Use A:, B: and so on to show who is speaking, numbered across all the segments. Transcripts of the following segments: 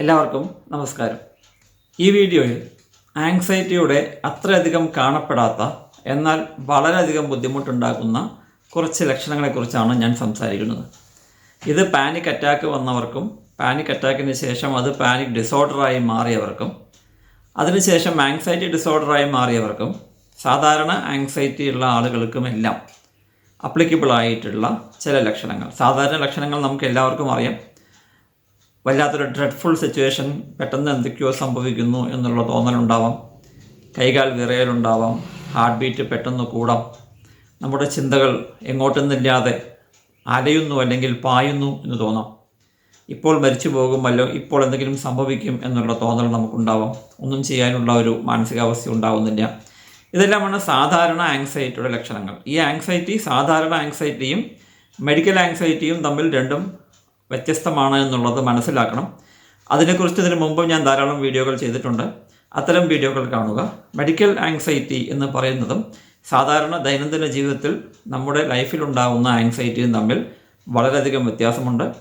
A: എല്ലാവർക്കും നമസ്കാരം. ഈ വീഡിയോയിൽ ആങ്സൈറ്റിയുടെ അത്രയധികം കാണപ്പെടാത്ത എന്നാൽ വളരെയധികം ബുദ്ധിമുട്ടുണ്ടാക്കുന്ന കുറച്ച് ലക്ഷണങ്ങളെക്കുറിച്ചാണ് ഞാൻ സംസാരിക്കുന്നത്. ഇത് പാനിക് അറ്റാക്ക് വന്നവർക്കും പാനിക് അറ്റാക്കിന് ശേഷം അത് പാനിക് ഡിസോർഡറായി മാറിയവർക്കും അതിനുശേഷം ആങ്സൈറ്റി ഡിസോർഡറായി മാറിയവർക്കും സാധാരണ ആങ്സൈറ്റി ഉള്ള ആളുകൾക്കുമെല്ലാം അപ്ലിക്കബിൾ ആയിട്ടുള്ള ചില ലക്ഷണങ്ങൾ. സാധാരണ ലക്ഷണങ്ങൾ നമുക്ക് എല്ലാവർക്കും അറിയാം. വല്ലാത്തൊരു ഡ്രെഡ്ഫുൾ സിറ്റുവേഷൻ പെട്ടെന്ന് എന്തൊക്കെയോ സംഭവിക്കുന്നു എന്നുള്ള തോന്നലുണ്ടാവാം. കൈകാൽ വിറയലുണ്ടാവാം. ഹാർട്ട് ബീറ്റ് പെട്ടെന്ന് കൂടാം. നമ്മുടെ ചിന്തകൾ എങ്ങോട്ടെന്നില്ലാതെ അലയുന്നു അല്ലെങ്കിൽ പായുന്നു എന്ന് തോന്നാം. ഇപ്പോൾ മരിച്ചു പോകുമല്ലോ ഇപ്പോൾ എന്തെങ്കിലും സംഭവിക്കും എന്നുള്ള തോന്നൽ നമുക്കുണ്ടാവാം. ഒന്നും ചെയ്യാനുള്ള ഒരു മാനസികാവസ്ഥ ഉണ്ടാവുന്നില്ല. ഇതെല്ലാമാണ് സാധാരണ ആങ്സൈറ്റിയുടെ ലക്ഷണങ്ങൾ. ഈ ആങ്സൈറ്റി സാധാരണ ആങ്സൈറ്റിയും മെഡിക്കൽ ആങ്സൈറ്റിയും തമ്മിൽ രണ്ടും വ്യത്യസ്തമാണ് എന്നുള്ളത് മനസ്സിലാക്കണം. അതിനെക്കുറിച്ച് ഇതിനു മുമ്പ് ഞാൻ ധാരാളം വീഡിയോകൾ ചെയ്തിട്ടുണ്ട്. അത്തരം വീഡിയോകൾ കാണുക. മെഡിക്കൽ ആങ്സൈറ്റി എന്ന് പറയുന്നതും സാധാരണ ദൈനംദിന ജീവിതത്തിൽ നമ്മുടെ ലൈഫിലുണ്ടാകുന്ന ആങ്സൈറ്റിയും തമ്മിൽ വളരെയധികം വ്യത്യാസമുണ്ട്.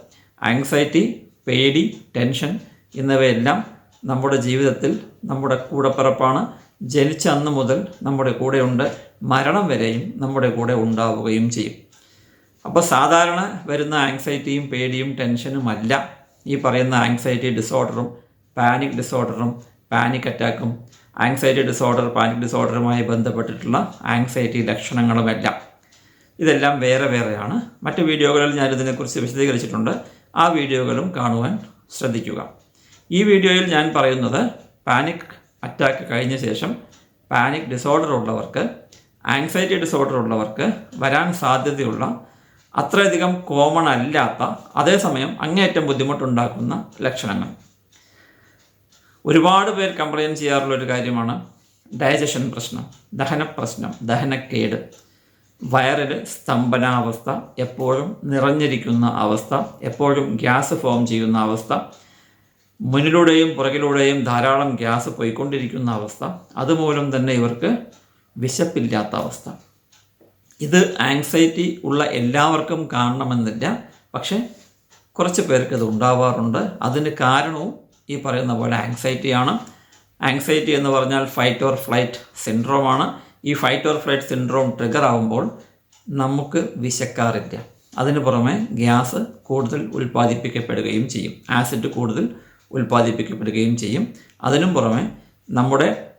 A: ആങ്സൈറ്റി പേടി ടെൻഷൻ എന്നിവയെല്ലാം നമ്മുടെ ജീവിതത്തിൽ നമ്മുടെ കൂടപ്പിറപ്പാണ്. ജനിച്ച അന്ന് മുതൽ നമ്മുടെ കൂടെയുണ്ട്. മരണം വരെയും നമ്മുടെ കൂടെ ഉണ്ടാവുകയും ചെയ്യും. അപ്പോൾ സാധാരണ വരുന്ന ആങ്സൈറ്റിയും പേടിയും ടെൻഷനുമല്ല ഈ പറയുന്ന ആങ്സൈറ്റി ഡിസോർഡറും പാനിക് ഡിസോർഡറും പാനിക് അറ്റാക്കും ആങ്സൈറ്റി ഡിസോർഡർ പാനിക് ഡിസോർഡറുമായി ബന്ധപ്പെട്ടിട്ടുള്ള ആങ്സൈറ്റി ലക്ഷണങ്ങളുമെല്ലാം ഇതെല്ലാം വേറെ വേറെയാണ്. മറ്റ് വീഡിയോകളിൽ ഞാൻ ഇതിനെക്കുറിച്ച് വിശദീകരിച്ചിട്ടുണ്ട്. ആ വീഡിയോകളും കാണുവാൻ ശ്രദ്ധിക്കുക. ഈ വീഡിയോയിൽ ഞാൻ പറയുന്നത് പാനിക് അറ്റാക്ക് കഴിഞ്ഞ ശേഷം പാനിക് ഡിസോർഡർ ഉള്ളവർക്ക് ആങ്സൈറ്റി ഡിസോർഡർ ഉള്ളവർക്ക് വരാൻ സാധ്യതയുള്ള അത്രയധികം കോമൺ അല്ലാത്ത അതേസമയം അങ്ങേയറ്റം ബുദ്ധിമുട്ടുണ്ടാക്കുന്ന ലക്ഷണങ്ങൾ. ഒരുപാട് പേർ കംപ്ലയിന്റ് ചെയ്യാറുള്ള ഒരു കാര്യമാണ് ഡൈജഷൻ പ്രശ്നം ദഹന പ്രശ്നം ദഹനക്കേട്. വയറിൽ സ്തംഭനാവസ്ഥ എപ്പോഴും നിറഞ്ഞിരിക്കുന്ന അവസ്ഥ എപ്പോഴും ഗ്യാസ് ഫോം ചെയ്യുന്ന അവസ്ഥ മുന്നിലൂടെയും പുറകിലൂടെയും ധാരാളം ഗ്യാസ് പോയിക്കൊണ്ടിരിക്കുന്ന അവസ്ഥ അതുമൂലം തന്നെ ഇവർക്ക് വിശപ്പില്ലാത്ത അവസ്ഥ. ഇത് ആങ്സൈറ്റി ഉള്ള എല്ലാവർക്കും കാണണമെന്നില്ല. പക്ഷേ കുറച്ച് പേർക്ക് ഇത് ഉണ്ടാവാറുണ്ട്. അതിന് കാരണവും ഈ പറയുന്ന പോലെ ആങ്സൈറ്റിയാണ് ആങ്സൈറ്റി എന്ന് പറഞ്ഞാൽ ഫൈറ്റ് ഓർ ഫ്ലൈറ്റ് സിൻഡ്രോമാണ് ഈ fight or flight syndrome trigger ആവുമ്പോൾ നമുക്ക് വിശക്കാറില്ല. അതിന് പുറമെ ഗ്യാസ് കൂടുതൽ ഉൽപ്പാദിപ്പിക്കപ്പെടുകയും ചെയ്യും. ആസിഡ് കൂടുതൽ ഉൽപ്പാദിപ്പിക്കപ്പെടുകയും ചെയ്യും. അതിനും പുറമെ നമ്മുടെ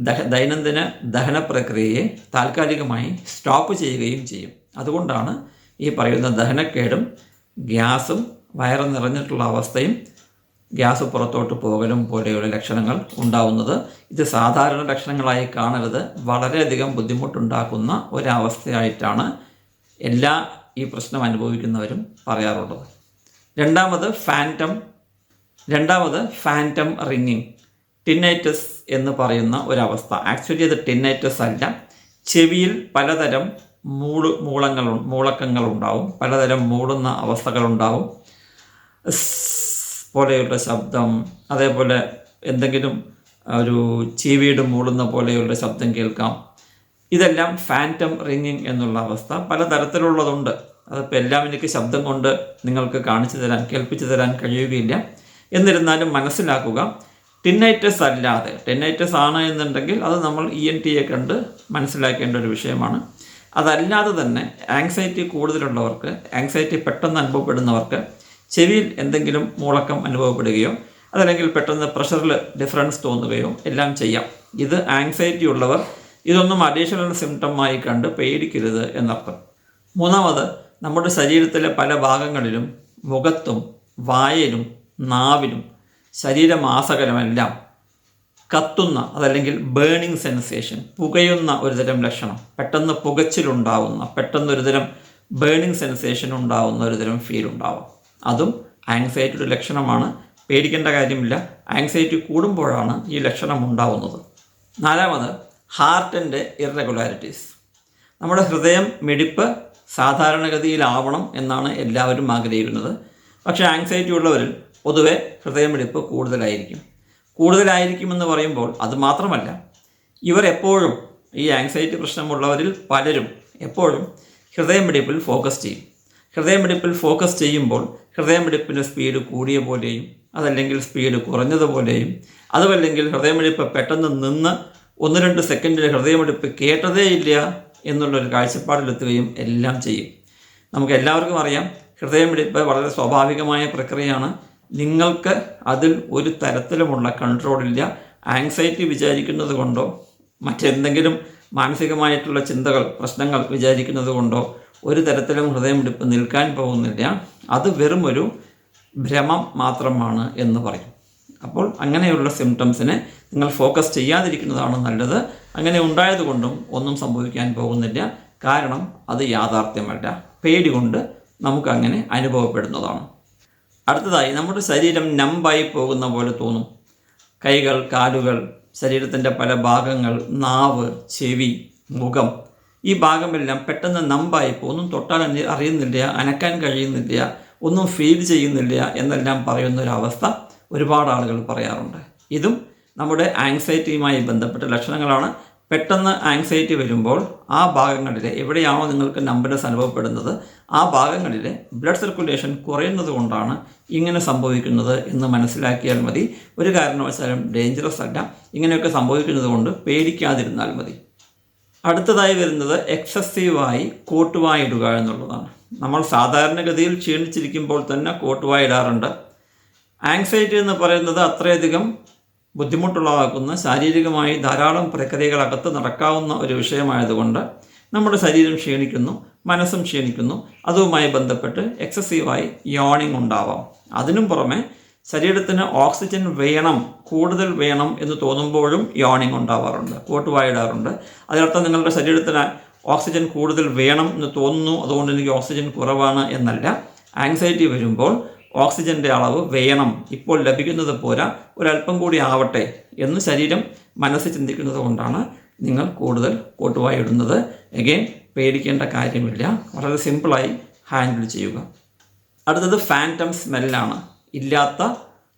A: ദഹ ദൈനംദിന ദഹന പ്രക്രിയയെ താൽക്കാലികമായി സ്റ്റോപ്പ് ചെയ്യുകയും ചെയ്യും. അതുകൊണ്ടാണ് ഈ പറയുന്ന ദഹനക്കേടും ഗ്യാസും വയറ് നിറഞ്ഞിട്ടുള്ള അവസ്ഥയും ഗ്യാസ് പുറത്തോട്ട് പോകലും പോലെയുള്ള ലക്ഷണങ്ങൾ ഉണ്ടാവുന്നത്. ഇത് സാധാരണ ലക്ഷണങ്ങളായി കാണരുത്. വളരെയധികം ബുദ്ധിമുട്ടുണ്ടാക്കുന്ന ഒരവസ്ഥയായിട്ടാണ് എല്ലാ ഈ പ്രശ്നം അനുഭവിക്കുന്നവരും പറയാറുള്ളത്. രണ്ടാമത് ഫാന്റം രണ്ടാമത് ഫാന്റം റിങ്ങിങ്. ടിന്നൈറ്റസ് എന്ന് പറയുന്ന ഒരവസ്ഥ. ആക്ച്വലി അത് ടിന്നൈറ്റസ് അല്ല. ചെവിയിൽ പലതരം മൂൾ മൂളങ്ങൾ മൂളക്കങ്ങൾ ഉണ്ടാവും പലതരം മൂളുന്ന അവസ്ഥകളുണ്ടാവും. പോലെയുള്ള ശബ്ദം അതേപോലെ എന്തെങ്കിലും ഒരു ചീവീട് മൂളുന്ന പോലെയുള്ള ശബ്ദം കേൾക്കാം. ഇതെല്ലാം ഫാന്റം റിങ്ങിങ് എന്നുള്ള അവസ്ഥ. പലതരത്തിലുള്ളതുണ്ട്. അതിപ്പോൾ എല്ലാം എനിക്ക് ശബ്ദം കൊണ്ട് നിങ്ങൾക്ക് കാണിച്ചു തരാൻ കേൾപ്പിച്ചു തരാൻ കഴിയുകയില്ല. എന്നിരുന്നാലും മനസ്സിലാക്കുക ടിന്നൈറ്റസ് അല്ലാതെ. ടിന്നൈറ്റസ് ആണ് എന്നുണ്ടെങ്കിൽ അത് നമ്മൾ ഇ എൻ ടിയെ കണ്ട് മനസ്സിലാക്കേണ്ട ഒരു വിഷയമാണ്. അതല്ലാതെ തന്നെ ആങ്സൈറ്റി കൂടുതലുള്ളവർക്ക് ആങ്സൈറ്റി പെട്ടെന്ന് അനുഭവപ്പെടുന്നവർക്ക് ചെവിയിൽ എന്തെങ്കിലും മൂളക്കം അനുഭവപ്പെടുകയോ അതല്ലെങ്കിൽ പെട്ടെന്ന് പ്രഷറിൽ ഡിഫറൻസ് തോന്നുകയോ എല്ലാം ചെയ്യാം. ഇത് ആങ്സൈറ്റി ഉള്ളവർ ഇതൊന്നും അഡീഷണൽ സിംറ്റമായി കണ്ട് പേടിക്കരുത് എന്നർത്ഥം. മൂന്നാമത് നമ്മുടെ ശരീരത്തിലെ പല ഭാഗങ്ങളിലും മുഖത്തും വായയിലും നാവിലും ശരീരമാസകലമെല്ലാം കത്തുന്ന അതല്ലെങ്കിൽ ബേണിംഗ് സെൻസേഷൻ പുകയുന്ന ഒരുതരം ലക്ഷണം പെട്ടെന്ന് പുകച്ചിലുണ്ടാവുന്ന പെട്ടെന്ന് ഒരുതരം ബേണിംഗ് സെൻസേഷൻ ഉണ്ടാവുന്ന ഒരുതരം ഫീൽ ഉണ്ടാവും. അതും ആങ്സൈറ്റിയുടെ ലക്ഷണമാണ്. പേടിക്കേണ്ട കാര്യമില്ല. ആങ്സൈറ്റി കൂടുമ്പോഴാണ് ഈ ലക്ഷണം ഉണ്ടാവുന്നത്. നാലാമത് ഹാർട്ടിന്റെ ഇറഗുലാരിറ്റീസ് നമ്മുടെ ഹൃദയം മിടിപ്പ് സാധാരണഗതിയിലാവണം എന്നാണ് എല്ലാവരും ആഗ്രഹിക്കുന്നത്. പക്ഷേ ആങ്സൈറ്റി ഉള്ളവരിൽ പൊതുവെ ഹൃദയമിടിപ്പ് കൂടുതലായിരിക്കും. കൂടുതലായിരിക്കുമെന്ന് പറയുമ്പോൾ അത് മാത്രമല്ല ഇവർ എപ്പോഴും ഈ ആങ്സൈറ്റി പ്രശ്നമുള്ളവരിൽ പലരും എപ്പോഴും ഹൃദയമിടിപ്പിൽ ഫോക്കസ് ചെയ്യും. ഹൃദയമിടിപ്പിൽ ഫോക്കസ് ചെയ്യുമ്പോൾ ഹൃദയമിടിപ്പിന്റെ സ്പീഡ് കൂടിയ പോലെയും അതല്ലെങ്കിൽ സ്പീഡ് കുറഞ്ഞതുപോലെയും അതുമല്ലെങ്കിൽ ഹൃദയമിടിപ്പ് പെട്ടെന്ന് നിന്ന് ഒന്ന് രണ്ട് സെക്കൻഡിൽ ഹൃദയമിടിപ്പ് കേട്ടതേ ഇല്ല എന്നുള്ളൊരു കാഴ്ചപ്പാടിലെത്തുകയും എല്ലാം ചെയ്യും. നമുക്ക് എല്ലാവർക്കും അറിയാം ഹൃദയമിടിപ്പ് വളരെ സ്വാഭാവികമായ പ്രക്രിയയാണ്. നിങ്ങൾക്ക് അതിൽ ഒരു തരത്തിലുമുള്ള കൺട്രോളില്ല ആങ്സൈറ്റി വിചാരിക്കുന്നത് കൊണ്ടോ മറ്റെന്തെങ്കിലും മാനസികമായിട്ടുള്ള ചിന്തകൾ പ്രശ്നങ്ങൾ വിചാരിക്കുന്നത് കൊണ്ടോ ഒരു തരത്തിലും ഹൃദയമിടിപ്പ് നിൽക്കാൻ പോകുന്നില്ല. അത് വെറും ഒരു ഭ്രമം മാത്രമാണ് എന്ന് പറയും. അപ്പോൾ അങ്ങനെയുള്ള സിംറ്റംസിനെ നിങ്ങൾ ഫോക്കസ് ചെയ്യാതിരിക്കുന്നതാണ് നല്ലത്. അങ്ങനെ ഉണ്ടായതുകൊണ്ടും ഒന്നും സംഭവിക്കാൻ പോകുന്നില്ല. കാരണം അത് യാഥാർത്ഥ്യമല്ല. പേടി കൊണ്ട് നമുക്കങ്ങനെ അനുഭവപ്പെടുന്നതാണ്. അടുത്തതായി നമ്മുടെ ശരീരം നമ്പായി പോകുന്ന പോലെ തോന്നും. കൈകൾ കാലുകൾ ശരീരത്തിന്റെ പല ഭാഗങ്ങൾ നാവ് ചെവി മുഖം ഈ ഭാഗമെല്ലാം പെട്ടെന്ന് നമ്പായി ഒന്നും തൊട്ടാൽ അറിയുന്നില്ല അനക്കാൻ കഴിയുന്നില്ല ഒന്നും ഫീൽ ചെയ്യുന്നില്ല എന്നെല്ലാം പറയുന്ന ഒരവസ്ഥ ഒരുപാട് ആളുകൾ പറയാറുണ്ട്. ഇതും നമ്മുടെ ആങ്സൈറ്റിയുമായി ബന്ധപ്പെട്ട ലക്ഷണങ്ങളാണ്. പെട്ടെന്ന് ആങ്സൈറ്റി വരുമ്പോൾ ആ ഭാഗങ്ങളിൽ എവിടെയാണോ നിങ്ങൾക്ക് നമ്പനസ് അനുഭവപ്പെടുന്നത് ആ ഭാഗങ്ങളിൽ ബ്ലഡ് സർക്കുലേഷൻ കുറയുന്നത് കൊണ്ടാണ് ഇങ്ങനെ സംഭവിക്കുന്നത് എന്ന് മനസ്സിലാക്കിയാൽ മതി. ഒരു കാരണവശാലും ഡേഞ്ചറസ് അല്ല. ഇങ്ങനെയൊക്കെ സംഭവിക്കുന്നത് കൊണ്ട് പേടിക്കാതിരുന്നാൽ മതി. അടുത്തതായി വരുന്നത് എക്സസീവായി കോട്ടുവായിടുക എന്നുള്ളതാണ്. നമ്മൾ സാധാരണഗതിയിൽ ക്ഷീണിച്ചിരിക്കുമ്പോൾ തന്നെ കോട്ടുവായിടാറുണ്ട് ആങ്സൈറ്റി എന്ന് പറയുന്നത് അത്രയധികം ബുദ്ധിമുട്ടുള്ളതാക്കുന്ന ശാരീരികമായി ധാരാളം പ്രക്രിയകളകത്ത് നടക്കാവുന്ന ഒരു വിഷയമായതുകൊണ്ട് നമ്മുടെ ശരീരം ക്ഷീണിക്കുന്നു മനസ്സും ക്ഷീണിക്കുന്നു. അതുമായി ബന്ധപ്പെട്ട് എക്സസീവായി യോണിംഗ് ഉണ്ടാവാം. അതിനും പുറമെ ശരീരത്തിന് ഓക്സിജൻ വേണം കൂടുതൽ വേണം എന്ന് തോന്നുമ്പോഴും യോണിംഗ് ഉണ്ടാവാറുണ്ട് കോട്ടുവായിടാറുണ്ട് അതിനർത്ഥം നിങ്ങളുടെ ശരീരത്തിന് ഓക്സിജൻ കൂടുതൽ വേണം എന്ന് തോന്നുന്നു അതുകൊണ്ട് എനിക്ക് ഓക്സിജൻ കുറവാണ് എന്നല്ല. ആങ്സൈറ്റി വരുമ്പോൾ ഓക്സിജന്റെ അളവ് വേണം. ഇപ്പോൾ ലഭിക്കുന്നത് പോരാ ഒരല്പം കൂടി ആവട്ടെ എന്ന് ശരീരം മനസ്സ് ചിന്തിക്കുന്നത് കൊണ്ടാണ് നിങ്ങൾ കൂടുതൽ കോട്ടുവായി ഇടുന്നത്. എഗെയിൻ പേടിക്കേണ്ട കാര്യമില്ല. വളരെ സിമ്പിളായി ഹാൻഡിൽ ചെയ്യുക. അടുത്തത് ഫാന്റം സ്മെല്ലാണ് ഇല്ലാത്ത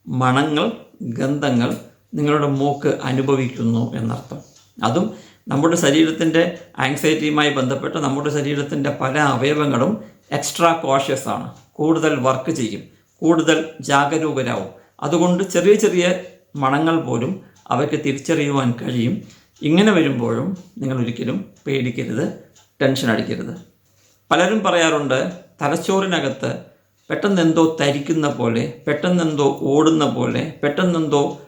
A: മണങ്ങൾ ഗന്ധങ്ങൾ നിങ്ങളുടെ മൂക്ക് അനുഭവിക്കുന്നു എന്നർത്ഥം. അതും നമ്മുടെ ശരീരത്തിന്റെ ആങ്സൈറ്റിയുമായി ബന്ധപ്പെട്ട് നമ്മുടെ ശരീരത്തിന്റെ പല അവയവങ്ങളും എക്സ്ട്രാ കോഷ്യസ് ആണ്. കൂടുതൽ വർക്ക് ചെയ്യും. കൂടുതൽ ജാഗരൂകരാവും. അതുകൊണ്ട് ചെറിയ ചെറിയ മണങ്ങൾ പോലും അവയ്ക്ക് തിരിച്ചറിയുവാൻ കഴിയും. ഇങ്ങനെ വരുമ്പോഴും നിങ്ങൾ ഒരിക്കലും പേടിക്കരുത് ടെൻഷൻ അടിക്കരുത്. പലരും പറയാറുണ്ട് തലച്ചോറിനകത്ത് പെട്ടെന്ന് എന്തോ തരിക്കുന്ന പോലെ പെട്ടെന്ന് എന്തോ ഓടുന്ന പോലെ പെട്ടെന്ന് എന്തോ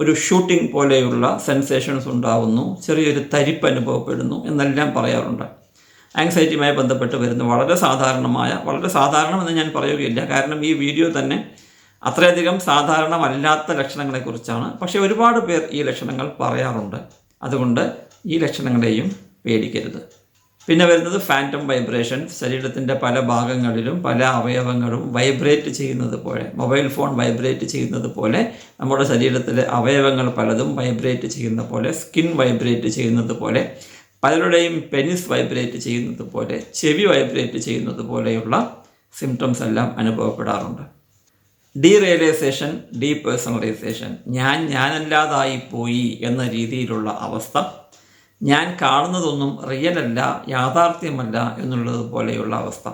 A: ഒരു ഷൂട്ടിംഗ് പോലെയുള്ള സെൻസേഷൻസ് ഉണ്ടാവുന്നു ചെറിയൊരു തരിപ്പ് അനുഭവപ്പെടുന്നു എന്നെല്ലാം പറയാറുണ്ട്. ആങ്സൈറ്റിയുമായി ബന്ധപ്പെട്ട് വരുന്ന വളരെ സാധാരണമായ വളരെ സാധാരണമെന്ന് ഞാൻ പറയുകയില്ല. കാരണം ഈ വീഡിയോ തന്നെ അത്രയധികം സാധാരണമല്ലാത്ത ലക്ഷണങ്ങളെക്കുറിച്ചാണ്. പക്ഷേ ഒരുപാട് പേർ ഈ ലക്ഷണങ്ങൾ പറയാറുണ്ട്. അതുകൊണ്ട് ഈ ലക്ഷണങ്ങളെയും പേടിക്കരുത്. പിന്നെ വരുന്നത് ഫാന്റം വൈബ്രേഷൻ ശരീരത്തിന്റെ പല ഭാഗങ്ങളിലും പല അവയവങ്ങളും വൈബ്രേറ്റ് ചെയ്യുന്നത് പോലെ മൊബൈൽ ഫോൺ വൈബ്രേറ്റ് ചെയ്യുന്നത് പോലെ നമ്മുടെ ശരീരത്തിലെ അവയവങ്ങൾ പലതും വൈബ്രേറ്റ് ചെയ്യുന്ന പോലെ സ്കിൻ വൈബ്രേറ്റ് ചെയ്യുന്നത് പോലെ പലരുടെയും പെനിസ് വൈബ്രേറ്റ് ചെയ്യുന്നത് പോലെ ചെവി വൈബ്രേറ്റ് ചെയ്യുന്നത് പോലെയുള്ള സിംറ്റംസ് എല്ലാം അനുഭവപ്പെടാറുണ്ട്. ഡീ റിയലൈസേഷൻ ഡീ പേഴ്സണലൈസേഷൻ ഞാൻ ഞാനല്ലാതായി പോയി എന്ന രീതിയിലുള്ള അവസ്ഥ ഞാൻ കാണുന്നതൊന്നും റിയൽ അല്ല യാഥാർത്ഥ്യമല്ല എന്നുള്ളത് പോലെയുള്ള അവസ്ഥ.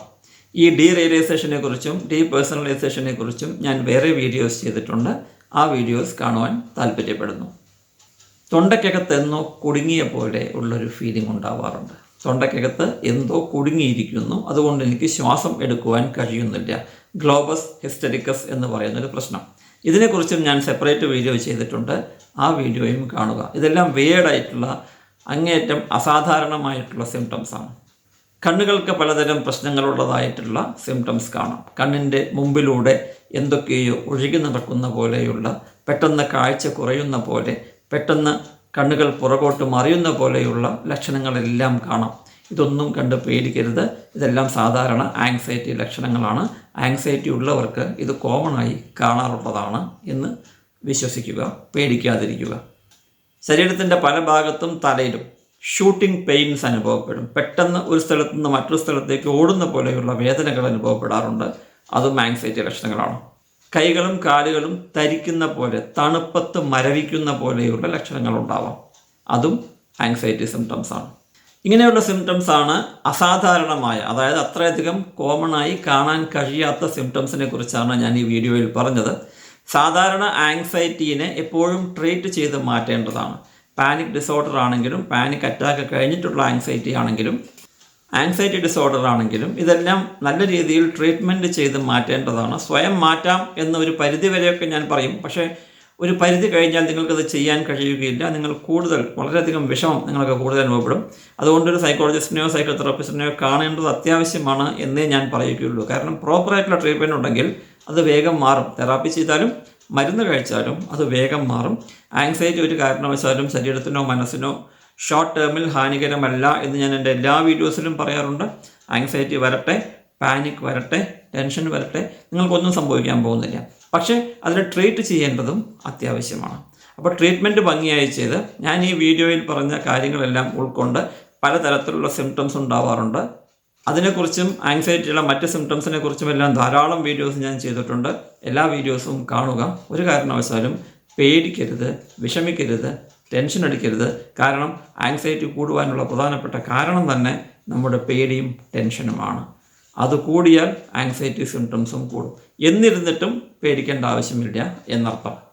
A: ഈ ഡീറിയലൈസേഷനെ കുറിച്ചും ഡീ പേഴ്സണലൈസേഷനെ കുറിച്ചും ഞാൻ വേറെ വീഡിയോസ് ചെയ്തിട്ടുണ്ട്. ആ വീഡിയോസ് കാണുവാൻ താല്പര്യപ്പെടുന്നു. തൊണ്ടയ്ക്കകത്ത് എന്തോ കുടുങ്ങിയ പോലെ ഉള്ളൊരു ഫീലിംഗ് ഉണ്ടാവാറുണ്ട്. തൊണ്ടയ്ക്കകത്ത് എന്തോ കുടുങ്ങിയിരിക്കുന്നു. അതുകൊണ്ട് എനിക്ക് ശ്വാസം എടുക്കുവാൻ കഴിയുന്നില്ല. ഗ്ലോബസ് ഹിസ്റ്ററിക്കസ് എന്ന് പറയുന്നൊരു പ്രശ്നം. ഇതിനെക്കുറിച്ചും ഞാൻ സെപ്പറേറ്റ് വീഡിയോ ചെയ്തിട്ടുണ്ട്. ആ വീഡിയോയും കാണുക. ഇതെല്ലാം വേർഡായിട്ടുള്ള അങ്ങേയറ്റം അസാധാരണമായിട്ടുള്ള സിംറ്റംസ് ആണ്. കണ്ണുകൾക്ക് പലതരം പ്രശ്നങ്ങളുള്ളതായിട്ടുള്ള സിംറ്റംസ് കാണാം. കണ്ണിന്റെ മുമ്പിലൂടെ എന്തൊക്കെയോ ഒഴുകി നടക്കുന്ന പോലെയുള്ള പെട്ടെന്ന് കാഴ്ച കുറയുന്ന പോലെ പെട്ടെന്ന് കണ്ണുകൾ പുറകോട്ട് മറിയുന്ന പോലെയുള്ള ലക്ഷണങ്ങളെല്ലാം കാണാം. ഇതൊന്നും കണ്ട് പേടിക്കരുത്. ഇതെല്ലാം സാധാരണ ആങ്സൈറ്റി ലക്ഷണങ്ങളാണ്. ആങ്സൈറ്റി ഉള്ളവർക്ക് ഇത് കോമൺ ആയി കാണാറുള്ളതാണ് എന്ന് വിശ്വസിക്കുക പേടിക്കാതിരിക്കുക. ശരീരത്തിന്റെ പല ഭാഗത്തും തലയിലും ഷൂട്ടിംഗ് പെയിൻസ് അനുഭവപ്പെടും. പെട്ടെന്ന് ഒരു സ്ഥലത്തുനിന്ന് മറ്റൊരു സ്ഥലത്തേക്ക് ഓടുന്ന പോലെയുള്ള വേദനകൾ അനുഭവപ്പെടാറുണ്ട്. അതും ആങ്സൈറ്റി ലക്ഷണങ്ങളാണ്. കൈകളും കാലുകളും തരിക്കുന്ന പോലെ തണുപ്പത്ത് മരവിക്കുന്ന പോലെയുള്ള ലക്ഷണങ്ങൾ ഉണ്ടാവാം അതും ആങ്സൈറ്റി സിംറ്റംസ് ആണ്. ഇങ്ങനെയുള്ള സിംറ്റംസ് ആണ് അസാധാരണമായ അതായത് അത്രയധികം കോമൺ ആയി കാണാൻ കഴിയാത്ത സിംറ്റംസിനെ കുറിച്ചാണ് ഞാൻ ഈ വീഡിയോയിൽ പറഞ്ഞത്. സാധാരണ ആങ്സൈറ്റീനെ എപ്പോഴും ട്രീറ്റ് ചെയ്ത് മാറ്റേണ്ടതാണ്. പാനിക് ഡിസോർഡർ ആണെങ്കിലും പാനിക് അറ്റാക്ക് കഴിഞ്ഞിട്ടുള്ള ആങ്സൈറ്റി ആണെങ്കിലും ആങ്സൈറ്റി ഡിസോർഡർ ആണെങ്കിലും ഇതെല്ലാം നല്ല രീതിയിൽ ട്രീറ്റ്മെന്റ് ചെയ്ത് മാറ്റേണ്ടതാണ്. സ്വയം മാറ്റാം എന്ന ഒരു പരിധി വരെയൊക്കെ ഞാൻ പറയും. പക്ഷേ ഒരു പരിധി കഴിഞ്ഞാൽ നിങ്ങൾക്കത് ചെയ്യാൻ കഴിയുകയില്ല. നിങ്ങൾ കൂടുതൽ വളരെയധികം വിഷമം നിങ്ങൾക്ക് കൂടുതൽ അനുഭവപ്പെടും. അതുകൊണ്ട് ഒരു സൈക്കോളജിസ്റ്റിനെയോ സൈക്കോ തെറാപ്പിസ്റ്റിനെയോ കാണേണ്ടത് അത്യാവശ്യമാണ് എന്നേ ഞാൻ പറയുകയുള്ളൂ. കാരണം പ്രോപ്പറായിട്ടുള്ള ട്രീറ്റ്മെന്റ് ഉണ്ടെങ്കിൽ അത് വേഗം മാറും. തെറാപ്പി ചെയ്താലും മരുന്ന് കഴിച്ചാലും അത് വേഗം മാറും. ആങ്സൈറ്റി ഒരു കാരണവശാലും ശരീരത്തിനോ മനസ്സിനോ ഷോർട്ട് ടേമിൽ ഹാനികരമല്ല എന്ന് ഞാൻ എന്റെ എല്ലാ വീഡിയോസിലും പറയാറുണ്ട്. ആങ്സൈറ്റി വരട്ടെ പാനിക് വരട്ടെ ടെൻഷൻ വരട്ടെ നിങ്ങൾക്കൊന്നും സംഭവിക്കാൻ പോകുന്നില്ല. പക്ഷേ അതിനെ ട്രീറ്റ് ചെയ്യേണ്ടതും അത്യാവശ്യമാണ്. അപ്പോൾ ട്രീറ്റ്മെന്റ് ഭംഗിയായി ചെയ്ത് ഞാൻ ഈ വീഡിയോയിൽ പറഞ്ഞ കാര്യങ്ങളെല്ലാം ഉൾക്കൊണ്ട് പലതരത്തിലുള്ള സിംറ്റംസ് ഉണ്ടാവാറുണ്ട്. അതിനെക്കുറിച്ചും ആങ്സൈറ്റിയുള്ള മറ്റ് സിംറ്റംസിനെ കുറിച്ചും എല്ലാം ധാരാളം വീഡിയോസ് ഞാൻ ചെയ്തിട്ടുണ്ട്. എല്ലാ വീഡിയോസും കാണുക. ഒരു കാരണവശാലും പേടിക്കരുത് വിഷമിക്കരുത്. ടെൻഷൻ അടിക്കരുത്. കാരണം ആങ്സൈറ്റി കൂടുവാനുള്ള പ്രധാനപ്പെട്ട കാരണം തന്നെ നമ്മുടെ പേടിയും ടെൻഷനുമാണ്. അത് കൂടിയാൽ ആങ്സൈറ്റി സിംറ്റംസും കൂടും. എന്നിരുന്നിട്ടും പേടിക്കേണ്ട ആവശ്യമില്ല എന്നർത്ഥം.